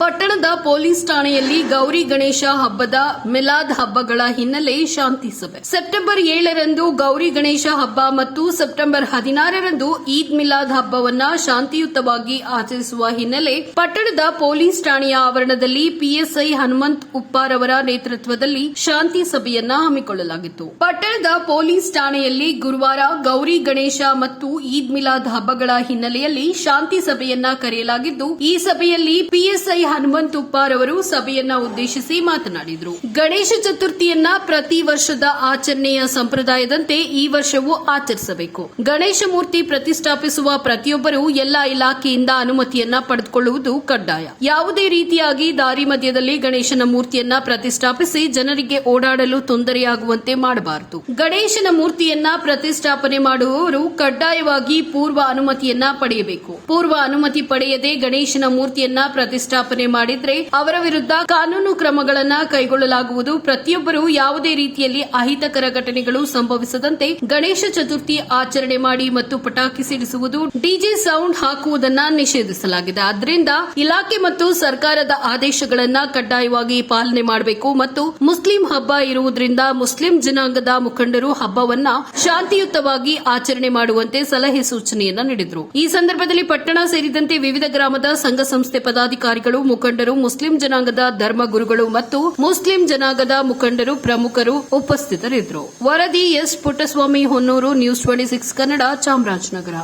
ಪಟ್ಟಣದ ಪೊಲೀಸ್ ಠಾಣೆಯಲ್ಲಿ ಗೌರಿ ಗಣೇಶ ಹಬ್ಬದ ಮಿಲಾದ್ ಹಬ್ಬಗಳ ಹಿನ್ನೆಲೆ ಶಾಂತಿ ಸಭೆ. ಸೆಪ್ಟೆಂಬರ್ ಏಳರಂದು ಗೌರಿ ಗಣೇಶ ಹಬ್ಬ ಮತ್ತು ಸೆಪ್ಟೆಂಬರ್ ಹದಿನಾರರಂದು ಈದ್ ಮಿಲಾದ್ ಹಬ್ಬವನ್ನ ಶಾಂತಿಯುತವಾಗಿ ಆಚರಿಸುವ ಹಿನ್ನೆಲೆ ಪಟ್ಟಣದ ಪೊಲೀಸ್ ಠಾಣೆಯ ಆವರಣದಲ್ಲಿ ಪಿಎಸ್ಐ ಹನುಮಂತ್ ಉಪ್ಪಾರ್ ಅವರ ನೇತೃತ್ವದಲ್ಲಿ ಶಾಂತಿ ಸಭೆಯನ್ನ ಹಮ್ಮಿಕೊಳ್ಳಲಾಗಿತ್ತು. ಪಟ್ಟಣದ ಪೊಲೀಸ್ ಠಾಣೆಯಲ್ಲಿ ಗುರುವಾರ ಗೌರಿ ಗಣೇಶ ಮತ್ತು ಈದ್ ಮಿಲಾದ್ ಹಬ್ಬಗಳ ಹಿನ್ನೆಲೆಯಲ್ಲಿ ಶಾಂತಿ ಸಭೆಯನ್ನ ಕರೆಯಲಾಗಿದ್ದು, ಈ ಸಭೆಯಲ್ಲಿ ಪಿಎಸ್ಐ ಹನುಮಂತ್ ಉಪ್ಪಾರ್ ಅವರು ಸಭೆಯನ್ನ ಉದ್ದೇಶಿಸಿ ಮಾತನಾಡಿದರು. ಗಣೇಶ ಚತುರ್ಥಿಯನ್ನ ಪ್ರತಿ ವರ್ಷದ ಆಚರಣೆಯ ಸಂಪ್ರದಾಯದಂತೆ ಈ ವರ್ಷವೂ ಆಚರಿಸಬೇಕು. ಗಣೇಶ ಮೂರ್ತಿ ಪ್ರತಿಷ್ಠಾಪಿಸುವ ಪ್ರತಿಯೊಬ್ಬರು ಎಲ್ಲಾ ಇಲಾಖೆಯಿಂದ ಅನುಮತಿಯನ್ನ ಪಡೆದುಕೊಳ್ಳುವುದು ಕಡ್ಡಾಯ. ಯಾವುದೇ ರೀತಿಯಾಗಿ ದಾರಿ ಮಧ್ಯದಲ್ಲಿ ಗಣೇಶನ ಮೂರ್ತಿಯನ್ನ ಪ್ರತಿಷ್ಠಾಪಿಸಿ ಜನರಿಗೆ ಓಡಾಡಲು ತೊಂದರೆಯಾಗುವಂತೆ ಮಾಡಬಾರದು. ಗಣೇಶನ ಮೂರ್ತಿಯನ್ನ ಪ್ರತಿಷ್ಠಾಪನೆ ಮಾಡುವವರು ಕಡ್ಡಾಯವಾಗಿ ಪೂರ್ವ ಅನುಮತಿಯನ್ನ ಪಡೆಯಬೇಕು. ಪೂರ್ವ ಅನುಮತಿ ಪಡೆಯದೆ ಗಣೇಶನ ಮೂರ್ತಿಯನ್ನ ಪ್ರತಿಷ್ಠಾಪನೆ ಮಾಡಿದ್ರೆ ಅವರ ವಿರುದ್ಧ ಕಾನೂನು ಕ್ರಮಗಳನ್ನು ಕೈಗೊಳ್ಳಲಾಗುವುದು. ಪ್ರತಿಯೊಬ್ಬರು ಯಾವುದೇ ರೀತಿಯಲ್ಲಿ ಅಹಿತಕರ ಘಟನೆಗಳು ಸಂಭವಿಸದಂತೆ ಗಣೇಶ ಚತುರ್ಥಿ ಆಚರಣೆ ಮಾಡಿ ಮತ್ತು ಪಟಾಕಿ ಸಿಡಿಸುವುದು ಡಿಜೆ ಸೌಂಡ್ ಹಾಕುವುದನ್ನ ನಿಷೇಧಿಸಲಾಗಿದೆ. ಆದ್ದರಿಂದ ಇಲಾಖೆ ಮತ್ತು ಸರ್ಕಾರದ ಆದೇಶಗಳನ್ನು ಕಡ್ಡಾಯವಾಗಿ ಪಾಲನೆ ಮಾಡಬೇಕು ಮತ್ತು ಮುಸ್ಲಿಂ ಹಬ್ಬ ಇರುವುದರಿಂದ ಮುಸ್ಲಿಂ ಜನಾಂಗದ ಮುಖಂಡರು ಹಬ್ಬವನ್ನ ಶಾಂತಿಯುತವಾಗಿ ಆಚರಣೆ ಮಾಡುವಂತೆ ಸಲಹೆ ಸೂಚನೆಯನ್ನ ನೀಡಿದರು. ಈ ಸಂದರ್ಭದಲ್ಲಿ ಪಟ್ಟಣ ಸೇರಿದಂತೆ ವಿವಿಧ ಗ್ರಾಮದ ಸಂಘ ಸಂಸ್ಥೆ ಪದಾಧಿಕಾರಿಗಳು ಮುಖಂಡರು, ಮುಸ್ಲಿಂ ಜನಾಂಗದ ಧರ್ಮಗುರುಗಳು ಮತ್ತು ಮುಸ್ಲಿಂ ಜನಾಂಗದ ಮುಖಂಡರು ಪ್ರಮುಖರು ಉಪಸ್ಥಿತರಿದ್ದರು. ವರದಿ S. Puttaswamy, Honnur, news twenty six, Kannada, Chamarajanagar.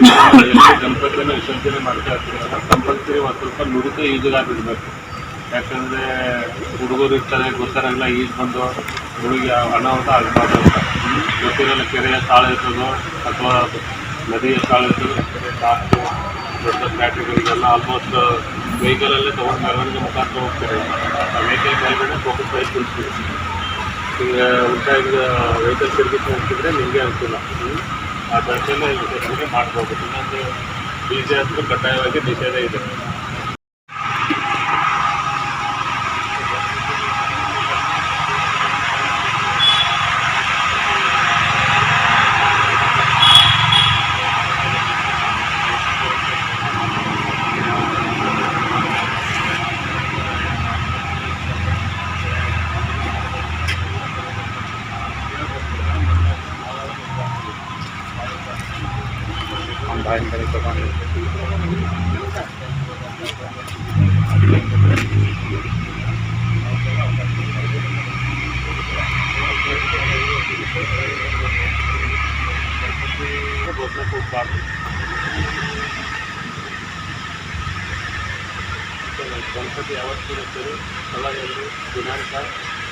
ಗಣಪತಿಯನ್ನು ವಿಸರ್ಜನೆ ಮಾಡ್ತಾ ಇರ್ತೀವಿ. ಕಂಪಲ್ಸರಿ ಒಂದು ಸ್ವಲ್ಪ ನುರಿತ ಈಜುಗಾರಿರ್ಬೇಕು ಯಾಕಂದರೆ ಹುಡುಗರು ಇರ್ತಾರೆ ಗೊತ್ತಾರಲ್ಲ ಈಜು ಬಂದು ಹುಡುಗಿ ಅನಾಹುತ ಆಗಬಾರ್ದು ಅಂತ ಗೊತ್ತಿರಲ್ಲ ಕೆರೆಯ ತಾಳ ಇರ್ತದೋ ಅಥವಾ ನದಿಯ ತಾಳ ಇರ್ತದೋ ತಾಳು ದೊಡ್ಡ ಫ್ಯಾಕ್ಟ್ರಿಗಳಿಗೆಲ್ಲ ಆಲ್ಮೋಸ್ಟ್ ವೆಹಿಕಲಲ್ಲೇ ತೊಗೊಂಡು ಮೆರವಣಿಗೆ ಮುಖಾಂತರ ಹೋಗ್ತಾರೆ. ಆ ವೆಹಿಕಲ್ ಮೇಲ್ಗಡೆ ಫೋಕಸ್ ಪ್ರೈಸ್ ಕುಳಿಸ್ತೀವಿ ಈಗ ಉಂಟಾಗಿ ವೆಹಿಕಲ್ ತಿರುಗಿಸಿ ಹೋಗ್ತಿದ್ರೆ ನಿಮಗೆ ಅನುಕೂಲ. ಆ ದರ್ಶನ ಮಾಡ್ಬೋದು. ಇನ್ನೊಂದು ಡಿ ಜೆ ಅಂತೂ ಕಡ್ಡಾಯವಾಗಿ ನಿಷೇಧ ಇದೆ. ಗಣಪತಿ ಯಾವತ್ತೂ ಇರ್ತೀರಿ ಸ್ಥಳದಲ್ಲಿ ದಿನಾಂಕ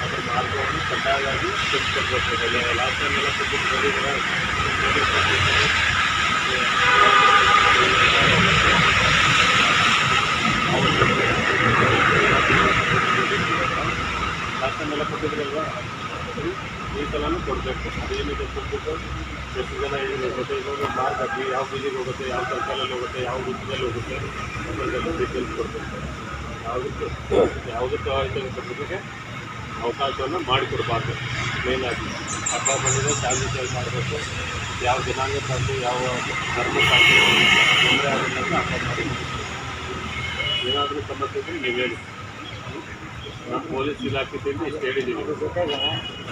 ಅದರ ಮಾರ್ಗವನ್ನು ಕಡ್ಡಾಯವಾಗಿ ತಿಳಿಸ್ಕೊಡ್ಬೇಕು ಲಾಸ್ಟ್ ಟೈಮ್ ಎಲ್ಲ ಲಾಸ್ಟ್ ಟೈಮ್ ಎಲ್ಲ ಕೊಟ್ಟಿದ್ರಲ್ವಾ? ಈ ಸಲನೂ ಕೊಡಬೇಕು. ಅದೇನಿದೆ ಕೊಟ್ಬಿಟ್ಟು ಎಷ್ಟು ಜನ ಹೋಗುತ್ತೆ ಇದೊಂದು ಮಾರ್ಕ್ ಹಾಕಿ ಯಾವ ಬೀದಿಗೆ ಹೋಗುತ್ತೆ, ಯಾವ ಸರ್ಕಲಲ್ಲಿ ಹೋಗುತ್ತೆ, ಯಾವ ವೃತ್ತದಲ್ಲಿ ಹೋಗುತ್ತೆ ಅದನ್ನೆಲ್ಲ ಡೀಟೇಲ್ಸ್ ಕೊಡಬೇಕು. ಯಾವುದಕ್ಕೆ ಯಾವುದಕ್ಕೆ ಆಯ್ತು ಕೊಡೋದಕ್ಕೆ ಅವಕಾಶವನ್ನು ಮಾಡಿಕೊಡಬಾರ್ದು. ಮೇಲಾಗಿ ಹಬ್ಬ ಬಂದಿದೆ, ಶಾಂತಿ ಮಾಡಬೇಕು. ಯಾವ ಜನಾಂಗಕ್ಕಾಗಲಿ ಯಾವ ಧರ್ಮಕ್ಕಾಗಲಿ ತೊಂದರೆ ಹಬ್ಬ ಮಾಡಿ. ಏನಾದರೂ ಸಮಸ್ಯೆ ಇದ್ದರೆ ನೀವು ಹೇಳಿ. ಪೊಲೀಸ್ ಇಲಾಖೆಯಲ್ಲಿ ಇಷ್ಟು ಹೇಳಿದ್ದೀವಿ.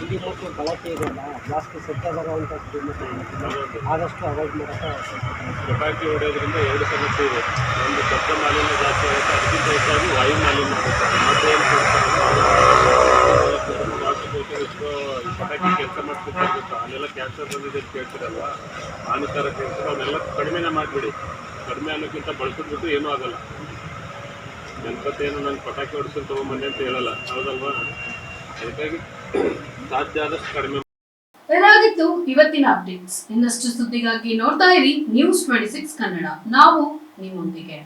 ಇಲ್ಲಿ ಮತ್ತು ಬಳಕೆ ಇದೆಯಲ್ಲ ಜಾಸ್ತಿ ಸತ್ಯಾಧಾರವಂತ ಆದಷ್ಟು ಅವಾಯ್ಡ್ ಮಾಡೋಕ್ಕೆ ಪಟಾಕಿ ಹೊಡೆಯೋದ್ರಿಂದ ಎರಡು ಸಮಸ್ಯೆ ಇದೆ. ಒಂದು ಶಬ್ದ ಮಾಲಿನ್ಯ ಜಾಸ್ತಿ ಆಗುತ್ತೆ ಅದಕ್ಕಿಂತ ಹೆಚ್ಚಾಗಿ ವಾಯು ಮಾಲಿನ್ಯ ಆಗುತ್ತೆ. ಮತ್ತೆ ಏನು ಶ್ವಾಸಕೋಶ ಎಷ್ಟೋ ಈ ಪಟಾಕಿ ಕೆಲಸ ಗೊತ್ತಾ ಅಲ್ಲೆಲ್ಲ ಕ್ಯಾನ್ಸರ್ ಬಂದಿದೆ ಅಂತ ಕೇಳ್ತಿರಲ್ವಾ ಹಾನಿಕಾರಕ ಕೆಲಸ ಅವನ್ನೆಲ್ಲ ಕಡಿಮೆನೇ ಮಾಡಿಬಿಡಿ. ಕಡಿಮೆ ಅನ್ನೋಕ್ಕಿಂತ ಬಳಸಿದ್ಬಿಟ್ಟು ಏನೂ ಆಗಲ್ಲ. ಗಣಪತಿ ಏನು ನಾನು ಪಟಾಕಿ ಹೊಡಿಸ್ಕೊಂಡು ತೊಗೊಂಬಂದೆ ಅಂತ ಹೇಳಲ್ಲ. ಹೌದಲ್ವಾ? ಅದಕ್ಕಾಗಿ ಸಾಧ್ಯ ಆದಷ್ಟು ಕಡಿಮೆ ಇದಾಗಿತ್ತು ಇವತ್ತಿನ ಅಪ್ಡೇಟ್ಸ್ ಇನ್ನಷ್ಟು ಸುದ್ದಿಗಾಗಿ ನೋಡ್ತಾ ಇರಿ ನ್ಯೂಸ್ ಟ್ವೆಂಟಿ ಸಿಕ್ಸ್ ಕನ್ನಡ. ನಾವು ನಿಮ್ಮೊಂದಿಗೆ.